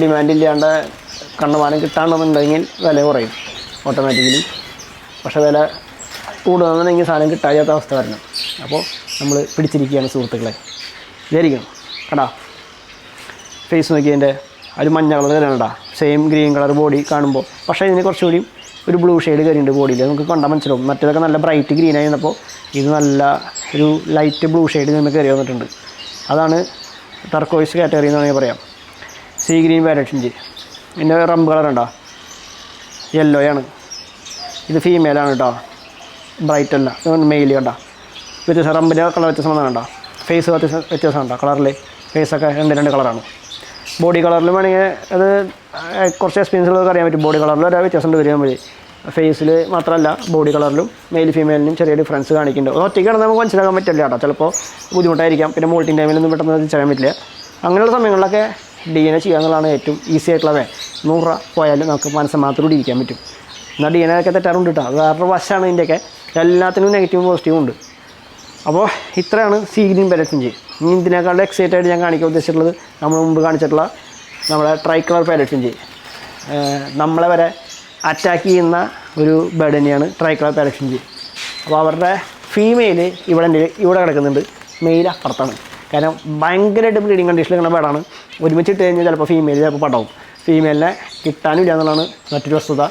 ഡിമാൻഡ് ഇല്ലാണ്ട് കണ്ണുമാനം കിട്ടാണെന്നുണ്ടെങ്കിൽ വില കുറയും. ഓട്ടോമാറ്റിക്കലി പക്ഷേ വില കൂടുതലാണെന്നുണ്ടെങ്കിൽ സാധനം കിട്ടാത്ത അവസ്ഥ വരണം. അപ്പോൾ നമ്മൾ പിടിച്ചിരിക്കുകയാണ് സുഹൃത്തുക്കളെ. വിചാരിക്കണം കണ്ടാ? ഫേസ് നോക്കിയതിന്റെ ഒരു മഞ്ഞ കളർ കയറണ്ട സെയിം ഗ്രീൻ കളർ ബോഡി കാണുമ്പോൾ. പക്ഷേ ഇതിന് കുറച്ചുകൂടി ഒരു ബ്ലൂ ഷെയ്ഡ് കയറിയുണ്ട് ബോഡിയിൽ നമുക്ക് കണ്ടാൽ മനസ്സിലാവും. മറ്റേതൊക്കെ നല്ല ബ്രൈറ്റ് ഗ്രീൻ ആയിരുന്നപ്പോൾ ഇത് നല്ല ഒരു ലൈറ്റ് ബ്ലൂ ഷെയ്ഡ് നിന്ന് കയറി വന്നിട്ടുണ്ട്. അതാണ് ടർക്കോയിസ് കാറ്റഗറി എന്ന് വേണമെങ്കിൽ പറയാം. സീ ഗ്രീൻ വാരറ്റിഞ്ച് പിന്നെ റംബ് കളർ ഉണ്ടോ യെല്ലോയാണ് ഇത് ഫീമെയിലാണ് കേട്ടോ. ബ്രൈറ്റ് അല്ല. മെയിൽ കണ്ടോ. വ്യത്യാസം റമ്പിന്റെ കളർ വ്യത്യസ്തമാണ് കേട്ടോ കണ്ടോ. ഫേസ് വ്യത്യാസം വ്യത്യാസം ഉണ്ടോ കളറിൽ ഫേസൊക്കെ രണ്ട് രണ്ട് കളറാണ് ബോഡി കളറിൽ വേണമെങ്കിൽ അത് കുറച്ച് എക്സ്പീരിയൻസ് അറിയാൻ പറ്റും. ബോഡി കളറിൽ ഒരു വ്യത്യാസം ഉണ്ട് വരിക മതി ഫേസിൽ മാത്രമല്ല ബോഡി കളറിലും മെയിൽ ഫീമെയിലിനും ചെറിയ ഡിഫറൻസ് കാണിക്കുന്നുണ്ട്. ഒറ്റയ്ക്കാണ് നമുക്ക് മനസ്സിലാക്കാൻ പറ്റില്ല കേട്ടോ. ചിലപ്പോൾ ബുദ്ധിമുട്ടായിരിക്കാം. പിന്നെ മോൾട്ടിൻ ടൈമിലൊന്നും പെട്ടെന്ന് ചെയ്യാൻ പറ്റില്ല. അങ്ങനെയുള്ള സമയങ്ങളിലൊക്കെ ഡി എൻ എ ചെയ്യുക എന്നുള്ളതാണ് ഏറ്റവും ഈസി ആയിട്ടുള്ള വേ. നൂറ് പോയാലും നമുക്ക് മനസ്സമാത്രത്തോടെ ഇരിക്കാൻ പറ്റും. എന്നാൽ ഡി എൻ എ ഒക്കെ തെറ്റാറുണ്ട് കേട്ടോ. അത് വേറൊരു വശമാണ് ഇതിന്റെയൊക്കെ എല്ലാത്തിനും നെഗറ്റീവും പോസിറ്റീവും ഉണ്ട്. അപ്പോൾ ഇത്രയാണ് സീഗ്രീൻ ഗ്രീൻ പാരറ്റ്സിഞ്ച് ഇനി ഇതിനേക്കാളും എക്സൈറ്റഡ് ആയിട്ട് ഞാൻ കാണിക്കാൻ ഉദ്ദേശിച്ചിട്ടുള്ളത് നമ്മൾ മുമ്പ് കാണിച്ചിട്ടുള്ള നമ്മുടെ ട്രൈ കളർ പാരറ്റ്സിഞ്ച് നമ്മളെ വരെ അറ്റാക്ക് ചെയ്യുന്ന ഒരു ബേർഡ് തന്നെയാണ് ട്രൈ കളർ പാരറ്റ്സിഞ്ച് അപ്പോൾ അവരുടെ ഫീമെയിൽ ഇവിടെ ഇവിടെ കിടക്കുന്നുണ്ട്. മെയിൽ അപ്പുറത്താണ്. കാരണം ഭയങ്കരമായിട്ട് ബ്രീഡിങ് കണ്ടീഷനിൽ കിടന്ന ബേഡാണ് ഒരുമിച്ചിട്ട് കഴിഞ്ഞാൽ ചിലപ്പോൾ ഫീമെയിൽ ചിലപ്പോൾ പടവും. ഫീമെയിലിനെ കിട്ടാനും ഇല്ല എന്നുള്ളതാണ് മറ്റൊരു വസ്തുത.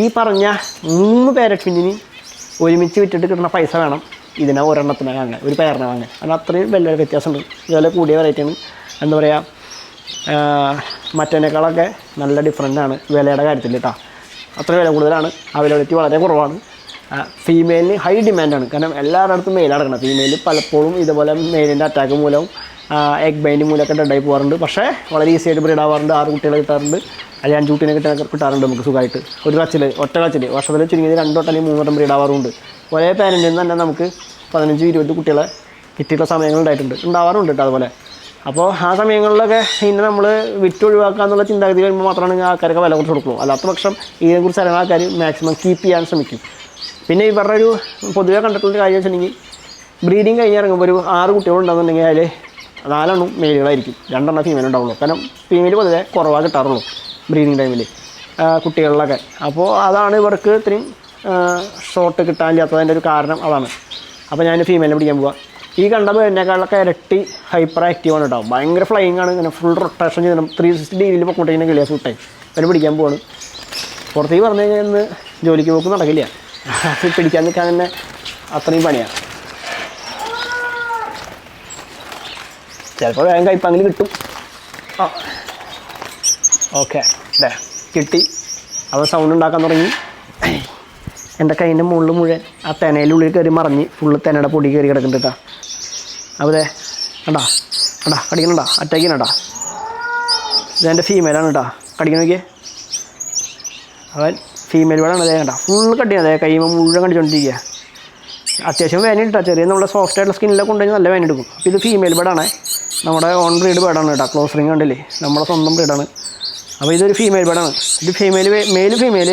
ഈ പറഞ്ഞ മൂന്ന് പാരറ്റ് ഫിഞ്ചിന് ഒരുമിച്ച് വിറ്റിട്ട് കിട്ടുന്ന പൈസ വേണം. ഇതിനെ ഒരെണ്ണത്തിന് വാങ്ങാൻ ഒരു പേരിനെ വാങ്ങാൻ. കാരണം അത്രയും വലിയൊരു വ്യത്യാസമുണ്ട്. ഇതുപോലെ കൂടിയ വെറൈറ്റിയാണ് എന്താ പറയുക മറ്റേനേക്കാളൊക്കെ നല്ല ഡിഫറന്റ് ആണ് വിലയുടെ കാര്യത്തിൽ കേട്ടോ അത്ര വില കൂടുതലാണ്. അവൈലബിലിറ്റി വളരെ കുറവാണ്. ഫീമെയിലിന് ഹൈ ഡിമാൻഡാണ് കാരണം എല്ലാവരുടെ അടുത്തും മെയിൽ അടക്കണം ഫീമെയിൽ പലപ്പോഴും ഇതുപോലെ മെയിലിന്റെ അറ്റാക്ക് മൂലവും എഗ് ബൈൻഡ് മൂലമൊക്കെ ഡെഡായി പോകാറുണ്ട് പക്ഷേ വളരെ ഈസിയായിട്ട് ബ്രീഡ് ആവാറുണ്ട്. ആറ് കുട്ടികളെ കിട്ടാറുണ്ട്. അല്ലെങ്കിൽ അഞ്ച് കുട്ടീനെ കിട്ടാൻ കിട്ടാറുണ്ട് നമുക്ക് സുഖമായിട്ട്. ഒരു കച്ചിൽ ഒറ്റ കച്ചിൽ വർഷത്തിൽ ചുരുങ്ങിയത് രണ്ടോട്ടം അല്ലെങ്കിൽ മൂന്നോട്ടം ബ്രീഡ് ആവാറുണ്ട് ഒരേ പാരന്റിൽ നിന്ന് തന്നെ നമുക്ക് പതിനഞ്ച് ഇരുപത് കുട്ടികളെ കിട്ടിയിട്ടുള്ള സമയങ്ങളുണ്ടായിട്ടുണ്ട് ഉണ്ടാവാറുണ്ട് കേട്ടോ അതുപോലെ. അപ്പോൾ ആ സമയങ്ങളിലൊക്കെ ഇന്നെ നമ്മൾ വിറ്റ് ഒഴിവാക്കുക എന്നുള്ള ചിന്താഗതി വരുമ്പോൾ മാത്രമാണ് ആൾക്കാരൊക്കെ വില കുറച്ച് കൊടുക്കുള്ളൂ അല്ലാത്ത പക്ഷം ഇതിനെക്കുറിച്ച് അറിയുന്ന ആൾക്കാർ മാക്സിമം കീപ്പ് ചെയ്യാൻ ശ്രമിക്കും. പിന്നെ ഇവരുടെ ഒരു പൊതുവെ കണ്ടിട്ടുള്ള കാര്യം വെച്ചിട്ടുണ്ടെങ്കിൽ ബ്രീഡിങ് കഴിഞ്ഞ് ഇറങ്ങുമ്പോൾ ഒരു ആറ് കുട്ടികളുണ്ടെന്നുണ്ടെങ്കിൽ അതിൽ നാലെണ്ണം മെയിലുകളായിരിക്കും രണ്ടെണ്ണം ഫീമെയിൽ ഉണ്ടാവുള്ളൂ. കാരണം ഫീമെയിൽ പൊതുവെ കുറവാണ് കിട്ടാറുള്ളൂ. ബ്രീഡിങ് ടൈമിൽ കുട്ടികളിലൊക്കെ. അപ്പോൾ അതാണ് ഇവർക്ക് ഇത്രയും ഷോട്ട് കിട്ടാനില്ലാത്തതിന്റെ ഒരു കാരണം അതാണ്. അപ്പോൾ ഞാൻ ഫീമെയിലിനെ പിടിക്കാൻ പോവാം. ഈ കണ്ടപ്പോൾ പേരിനേക്കാളൊക്കെ ഇരട്ടി ഹൈപ്പർ ആക്റ്റീവ് ആണ് കേട്ടോ ഭയങ്കര ഫ്ലൈയിങ് ആണ്. ഇങ്ങനെ ഫുൾ റൊട്ടേഷൻ ചെയ്യണം ത്രീ സിക്സ്റ്റി ഡിഗ്രിയിൽ പൊക്കോട്ടേനെ കിളിയാ സൂട്ടായി അതിന് പിടിക്കാൻ പോവാണ്. പുറത്തേക്ക് പറഞ്ഞു കഴിഞ്ഞാൽ ഇന്ന് ജോലിക്ക് പോക്ക് നടക്കില്ല. പിടിക്കാൻ നിൽക്കാൻ തന്നെ അത്രയും പണിയാണ് ചിലപ്പോൾ വേഗം കൈപ്പങ്ങനെ കിട്ടും. ആ ഓക്കെ. അല്ലേ കിട്ടി. അവൻ സൗണ്ട് ഉണ്ടാക്കാൻ തുടങ്ങി. എന്റെ കൈന്റെ മുകളിൽ മുഴുവൻ ആ തെനയിലുള്ളിൽ കയറി മറിഞ്ഞ് ഫുള്ള് തെനയുടെ പൊടി കയറി കിടക്കുന്നുണ്ട് കേട്ടോ അപ്പോൾ ദേ കണ്ടാ? കണ്ടാ? കടിക്കണണ്ടാ അറ്റാക്ക് ചെയ്യണണ്ടാ ഇതെന്റെ ഫീമെയിലാണ് കേട്ടോ കടിക്കണ നോക്കിയേ. അവൻ ഫീമെയിൽ വേടാണ് അതേ കണ്ട? ഫുള്ള് കട്ടിയാണ് അതേ കൈമ മുഴുവൻ കണ്ടിച്ചോണ്ടിരിക്കുക അത്യാവശ്യം വേന ഇട്ടാ ചെറിയ നമ്മുടെ സോഫ്റ്റ് ആയിട്ടുള്ള സ്കിന്നിലൊക്കെ കൊണ്ടുകഴിഞ്ഞാൽ നല്ല വേന എടുക്കും. അപ്പോൾ ഇത് ഫീമെയിൽ ബേഡാണ് നമ്മുടെ ഓൺ ബ്രീഡ് ബേഡാണ് കേട്ടോ ക്ലോസ് റിങ് കണ്ടില്ലേ? നമ്മുടെ സ്വന്തം ബ്രീഡാണ് അപ്പോൾ ഇതൊരു ഫീമെയിൽ ബേഡാണ് ഇത് ഫീമെയിൽ മെയിൽ ഫീമെയിൽ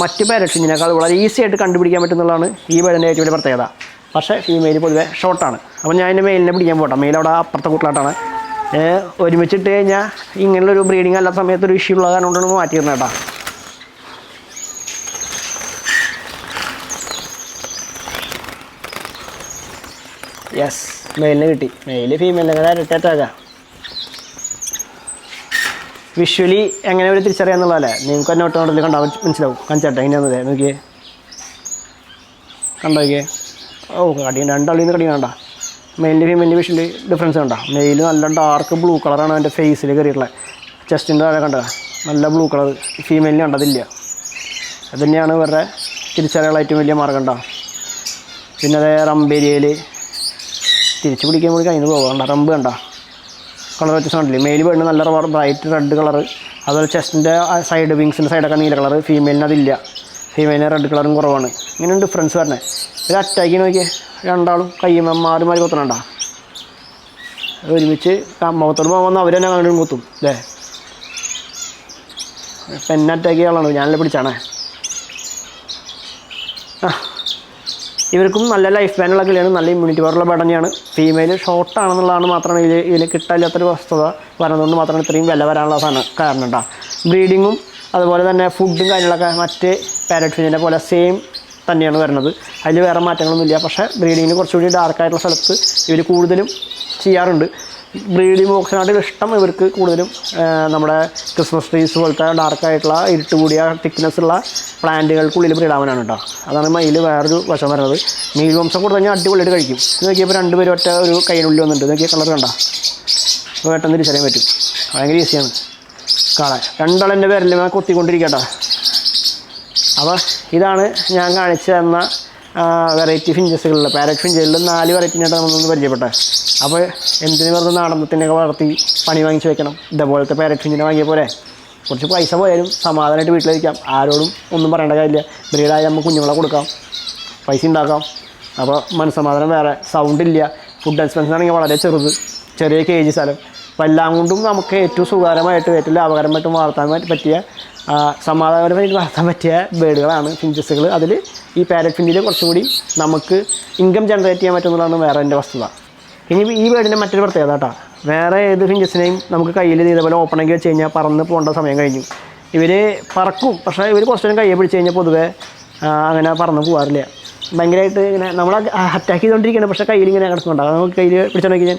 മറ്റ് പാരറ്റ്സിനേക്കാൾ വളരെ ഈസി ആയിട്ട് കണ്ടുപിടിക്കാൻ പറ്റുന്നതാണ് ഈ ബേഡിന്റെ ഏറ്റവും വലിയ പ്രത്യേകത. പക്ഷേ ഫീമെയിൽ പൊതുവെ ഷോർട്ടാണ് അപ്പോൾ ഞാൻ എന്റെ മെയിലിനെ പിടിക്കാൻ പോട്ടെ. മെയിൽ അവിടെ അപ്പുറത്തെ കൂട്ടിലാട്ടാണ് ഒരുമിച്ചിട്ട് കഴിഞ്ഞാൽ ഇങ്ങനെയുള്ളൊരു ബ്രീഡിങ് അല്ലാത്ത സമയത്ത് ഒരു ഇഷ്യൂ ഉള്ള കാരണം കൊണ്ടാണ് മാറ്റിയിരുന്നത് കേട്ടോ. യെസ് മെയിലിന് കിട്ടി. മെയിൽ ഫീമെയിലിനെ ഇരട്ടേറ്റാക്കാം വിഷ്വലി എങ്ങനെ ഒരു തിരിച്ചറിയാന്നുള്ളതല്ലേ? നിങ്ങൾക്ക് തന്നെ ഒട്ടും കണ്ടാൽ മനസ്സിലാവും. കഞ്ചാട്ട എങ്ങനെയാണെന്നല്ലേ നോക്കിയേ. കണ്ടോ നോക്കിയേ. ഓ കടി രണ്ടാളിൽ നിന്ന് കടി കണ്ട. മെയിലിന്റെ ഫീമെയിലിന്റെ വിഷ്വലി ഡിഫറൻസ് കണ്ട. മെയിൽ നല്ല ഡാർക്ക് ബ്ലൂ കളറാണ് അതിന്റെ ഫേസിൽ കയറിയിട്ടുള്ളത് ചെസ്റ്റിന്റെ താഴെ കണ്ട നല്ല ബ്ലൂ കളർ ഫീമെയിലിന് കണ്ടതില്ല. അത് തന്നെയാണ് ഇവരുടെ തിരിച്ചറിയാനുള്ള ഏറ്റവും വലിയ മാർഗം കണ്ടോ. പിന്നെ അതേ റംബേരിയയിൽ തിരിച്ചു പിടിക്കാൻ കൂടി കഴിഞ്ഞ് പോകണ്ട റംബ് കണ്ട. കളർ വ്യത്യാസം കണ്ടില്ലേ? മെയിൽ വേണ്ട നല്ല ബ്രൈറ്റ് റെഡ് കളർ അതുപോലെ ചെസ്റ്റിന്റെ സൈഡ് വിങ്സിന്റെ സൈഡൊക്കെ നീല കളർ ഫീമെയിലിന് അതില്ല. ഫീമെയിലിന് റെഡ് കളറും കുറവാണ്. ഇങ്ങനെ ഡിഫറൻസ് വരണേ ഇത് അറ്റാക്കി നോക്കിയേ. രണ്ടാളും കയ്യുമ്പോൾ മാറി മാറി കുത്തണണ്ട? ഒരുമിച്ച് മുഖത്തോട് പോകുമ്പോൾ അവർ തന്നെ അങ്ങോട്ടും കുത്തും അല്ലേ അറ്റാക്ക് ചെയ്യാനുള്ളതാണ്. ഞാനല്ലേ പിടിച്ചാണേ? ആ. ഇവർക്കും നല്ല ലൈഫ് സ്പാനുള്ള കിളിയാണ് നല്ല ഇമ്മ്യൂണിറ്റി പവറുള്ള തന്നെയാണ് ഫീമെയിൽ ഷോർട്ട് ആണെന്നുള്ളതാണ് മാത്രമാണ് ഇതിൽ ഇതിൽ കിട്ടാല്ലാത്തൊരു വസ്തുത വരുന്നതുകൊണ്ട് മാത്രമാണ് ഇത്രയും വില വരാനുള്ള സാധനം കാരണം കേട്ടോ ബ്രീഡിങ്ങും അതുപോലെ തന്നെ ഫുഡും കാര്യങ്ങളൊക്കെ മറ്റ് പാരറ്റ് ഫിഷിനെ പോലെ സെയിം തന്നെയാണ് വരുന്നത് അതിൽ വേറെ മാറ്റങ്ങളൊന്നുമില്ല. പക്ഷേ ബ്രീഡിങ്ങിന് കുറച്ചുകൂടി ഡാർക്കായിട്ടുള്ള സ്ഥലത്ത് ഇവർ കൂടുതലും ചെയ്യാറുണ്ട്. ബ്രീഡിംഗ് ബോക്സിനായിട്ട് ഇഷ്ടം ഇവർക്ക് കൂടുതലും നമ്മുടെ ക്രിസ്മസ് ട്രീസ് പോലത്തെ ഡാർക്കായിട്ടുള്ള ഇരുട്ട് കൂടിയ തിക്നെസ് ഉള്ള പ്ലാന്റുകൾക്കുള്ളിൽ ബ്രീഡാവാനാണ് കേട്ടോ അതാണ് മയിൽ വേറൊരു വശം വരുന്നത് മീൽ വംശം കൊടുത്തു കഴിഞ്ഞാൽ അടിപൊളിയായിട്ട് കഴിക്കും. ഇത് നോക്കിയപ്പോൾ രണ്ടുപേരും ഒറ്റ ഒരു കയ്യിനുള്ളിൽ വന്നിട്ടുണ്ട്. നോക്കിയ കളർ കണ്ട? അപ്പോൾ പെട്ടെന്ന് തിരിച്ചറിയാൻ പറ്റും. ഭയങ്കര ഈസിയാണ് കാണാൻ. രണ്ടാളെന്റെ പേരിൽ കൊത്തിക്കൊണ്ടിരിക്കട്ടോ അപ്പോൾ ഇതാണ് ഞാൻ കാണിച്ചു തന്ന വെറൈറ്റി ഫിഞ്ചസുകളിൽ പാരറ്റ് ഫിഞ്ചുകളിൽ നാല് വെറൈറ്റിനായിട്ട് നമ്മളൊന്ന് പരിചയപ്പെട്ടെ. അപ്പോൾ എന്തിനു വെറുതെ നാടനത്തിനൊക്കെ വളർത്തി പണി വാങ്ങിച്ച് വെക്കണം? ഇതേപോലത്തെ പാരറ്റ് ഫിഞ്ചിനെ വാങ്ങിയ പോലെ കുറച്ച് പൈസ പോയാലും സമാധാനമായിട്ട് വീട്ടിലിരിക്കാം. ആരോടും ഒന്നും പറയേണ്ട കാര്യമില്ല. ബ്രീഡായാലും നമുക്ക് കുഞ്ഞുങ്ങളെ കൊടുക്കാം. പൈസ ഉണ്ടാക്കാം. അപ്പോൾ മനസ്സമാധാനം വേറെ. സൗണ്ട് ഇല്ല. ഫുഡ് എക്സ്പെൻസ് ആണെങ്കിൽ വളരെ ചെറുത്. ചെറിയ കേജ് സ്ഥലം. അപ്പോൾ എല്ലാം കൊണ്ടും നമുക്ക് ഏറ്റവും സുഖകരമായിട്ടും ഏറ്റവും ലാഭകരമായിട്ടും വളർത്താൻ പറ്റിയ സമാധാനപരമായിട്ട് വളർത്താൻ പറ്റിയ ബേഡുകളാണ് ഫിഞ്ചസുകൾ അതിൽ ഈ പാരറ്റ് ഫിഞ്ചിൽ കുറച്ചുകൂടി നമുക്ക് ഇൻകം ജനറേറ്റ് ചെയ്യാൻ പറ്റുന്നതാണ് വേറെ എന്റെ വസ്തുത. ഇനി ഈ ബേഡിന്റെ മറ്റൊരു പ്രത്യേകത കേട്ടോ. വേറെ ഏത് ഫിഞ്ചസിനെയും നമുക്ക് കയ്യിൽ ഇതേപോലെ ഓപ്പൺ ആക്കി വെച്ച് കഴിഞ്ഞാൽ പറന്ന് പോകേണ്ട സമയം കഴിഞ്ഞു. ഇവർ പറക്കും. പക്ഷേ ഇവർ കുറച്ചു നേരം കയ്യെ പിടിച്ച് കഴിഞ്ഞാൽ പൊതുവേ അങ്ങനെ പറന്ന് പോകാറില്ല ഭയങ്കരമായിട്ട് ഇങ്ങനെ നമ്മൾ അറ്റാക്ക് ചെയ്തുകൊണ്ടിരിക്കുകയാണ്. പക്ഷേ കയ്യിൽ ഇങ്ങനെ കിടക്കുന്നുണ്ടാകും നമുക്ക് കയ്യിൽ പിടിച്ചോണ്ടെങ്കിൽ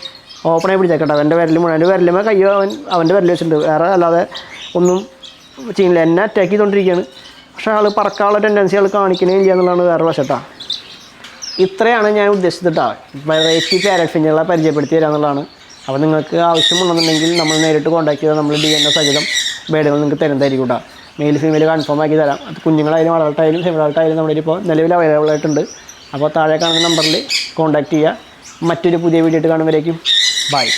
ഓപ്പണായി പിടിച്ചേക്കട്ടെ. അവന്റെ വിരലും അവന്റെ വിരലുമേ കയ്യോ അവൻ അവന്റെ വിരൽ വെച്ചിട്ടുണ്ട്. വേറെ അല്ലാതെ ഒന്നും ചെയ്യുന്നില്ല. എന്നെ അറ്റാക്ക് ചെയ്തുകൊണ്ടിരിക്കുകയാണ് പക്ഷേ ആൾ പറക്കാനുള്ള ടെൻഡൻസി ആൾ കാണിക്കണേ ഇല്ല എന്നുള്ളതാണ് വേറെ വശത്താണ് ഇത്രയാണ് ഞാൻ ഉദ്ദേശിച്ചിട്ടാ വെറൈറ്റി പാരറ്റ് പരിചയപ്പെടുത്തി തരിക എന്നുള്ളതാണ്. അപ്പോൾ നിങ്ങൾക്ക് ആവശ്യമുണ്ടെന്നുണ്ടെങ്കിൽ നമ്മൾ നേരിട്ട് കോൺടാക്ട് ചെയ്താൽ നമ്മൾ ഡി എൻ എ സഹിതം ബേഡുകൾ നിങ്ങൾക്ക് തരുന്നതായിരിക്കും കേട്ടോ മെയിൽ ഫീമെയിൽ കൺഫേം ആക്കി തരാം. അത് കുഞ്ഞുങ്ങളായാലും വളർട്ടായാലും ഫീമെയിലായിട്ടായാലും നമ്മുടെ ഇപ്പോൾ നിലവിൽ അവൈലബിൾ ആയിട്ടുണ്ട്. അപ്പോൾ താഴെ കാണുന്ന നമ്പറിൽ കോൺടാക്ട് ചെയ്യുക മറ്റൊരു പുതിയ വീഡിയോ ആയിട്ട് കാണുമ്പോഴേക്കും Bye.